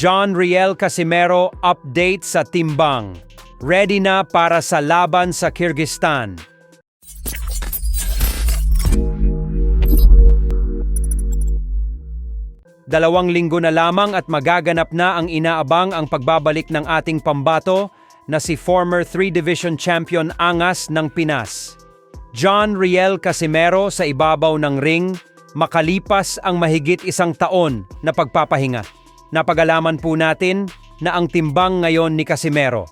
John Riel Casimero update sa timbang. Ready na para sa laban sa Kyrgyzstan. Dalawang linggo na lamang at magaganap na ang inaabang ang pagbabalik ng ating pambato na si former 3-division champion Angas ng Pinas. John Riel Casimero sa ibabaw ng ring, makalipas ang mahigit isang taon na pagpapahinga. Napagalaman po natin na ang timbang ngayon ni Casimero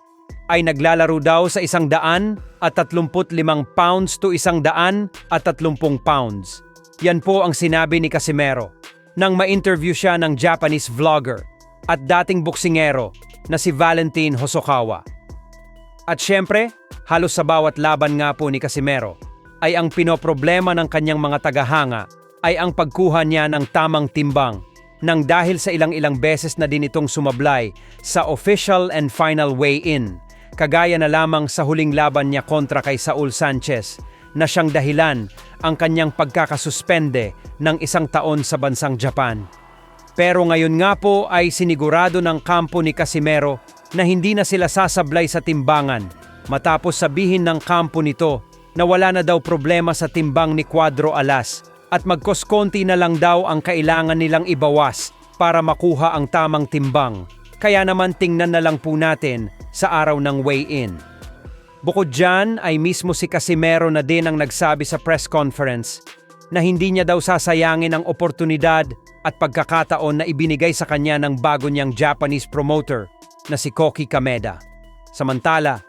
ay naglalaro daw sa isang daan at 35 pounds to isang daan at 30 pounds. Yan po ang sinabi ni Casimero nang ma-interview siya ng Japanese vlogger at dating boksingero na si Valentin Hosokawa. At syempre, halos sa bawat laban nga po ni Casimero ay ang pinoproblema ng kanyang mga tagahanga ay ang pagkuha niya ng tamang timbang nang dahil sa ilang-ilang beses na din itong sumablay sa official and final weigh-in, kagaya na lamang sa huling laban niya kontra kay Saul Sanchez na siyang dahilan ang kanyang pagkakasuspende ng isang taon sa bansang Japan. Pero ngayon nga po ay sinigurado ng kampo ni Casimero na hindi na sila sasablay sa timbangan matapos sabihin ng kampo nito na wala na daw problema sa timbang ni Cuadro Alas at magkoskonti na lang daw ang kailangan nilang ibawas para makuha ang tamang timbang. Kaya naman tingnan na lang po natin sa araw ng weigh-in. Bukod dyan ay mismo si Casimero na din ang nagsabi sa press conference na hindi niya daw sasayangin ang oportunidad at pagkakataon na ibinigay sa kanya ng bago niyang Japanese promoter na si Koki Kameda. Samantala,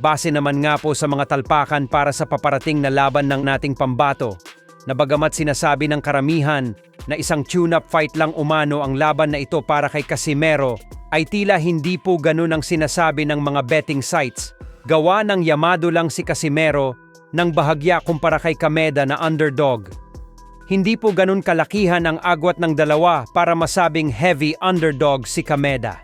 base naman nga po sa mga talpakan para sa paparating na laban ng nating pambato, na bagamat sinasabi ng karamihan na isang tune-up fight lang umano ang laban na ito para kay Casimero, ay tila hindi po ganun ang sinasabi ng mga betting sites Gawa ng Yamado lang si Casimero nang bahagya kumpara kay Kameda na underdog. Hindi po ganun kalakihan ang agwat ng dalawa para masabing heavy underdog si Kameda.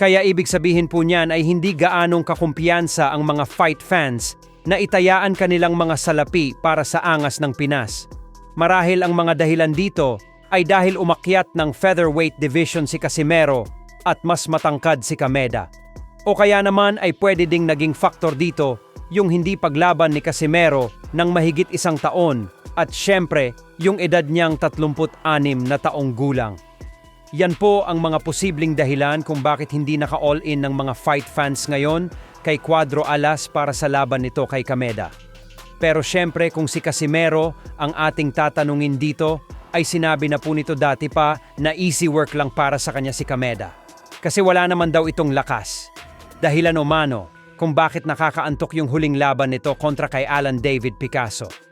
Kaya ibig sabihin po niyan ay hindi gaanong kakumpiyansa ang mga fight fans na itayaan kanilang mga salapi para sa angas ng Pinas. Marahil ang mga dahilan dito ay dahil umakyat ng featherweight division si Casimero at mas matangkad si Kameda. O kaya naman ay pwede ding naging faktor dito yung hindi paglaban ni Casimero ng mahigit isang taon at syempre yung edad niyang 36 na taong gulang. Yan po ang mga posibleng dahilan kung bakit hindi naka-all-in ng mga fight fans ngayon kay Cuadro Alas para sa laban nito kay Kameda. Pero syempre kung si Casimero ang ating tatanungin dito, ay sinabi na po nito dati pa na easy work lang para sa kanya si Kameda. Kasi wala naman daw itong lakas. Dahilan umano kung bakit nakakaantok yung huling laban nito kontra kay Alan David Picasso.